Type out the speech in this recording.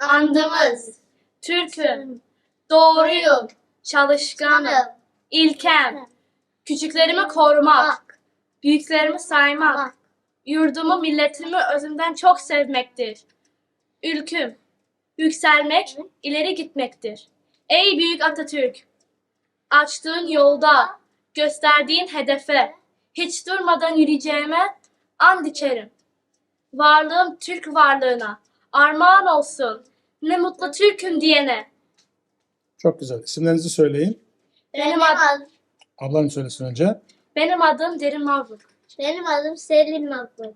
andımız, Türk'üm, doğruyum, çalışkanım, kanım, ilkem, küçüklerimi korumak, büyüklerimi saymak, yurdumu, milletimi özümden çok sevmektir. Ülküm, yükselmek, ileri gitmektir. Ey büyük Atatürk! Açtığın yolda, gösterdiğin hedefe, hiç durmadan yürüyeceğime and içerim. Varlığım Türk varlığına, armağan olsun. Ne mutlu Türk'üm diyene. Çok güzel. İsimlerinizi söyleyin. Benim adım, Ablan söylesin önce. benim adım Derin Mavluk. Benim adım Selin Mabuk.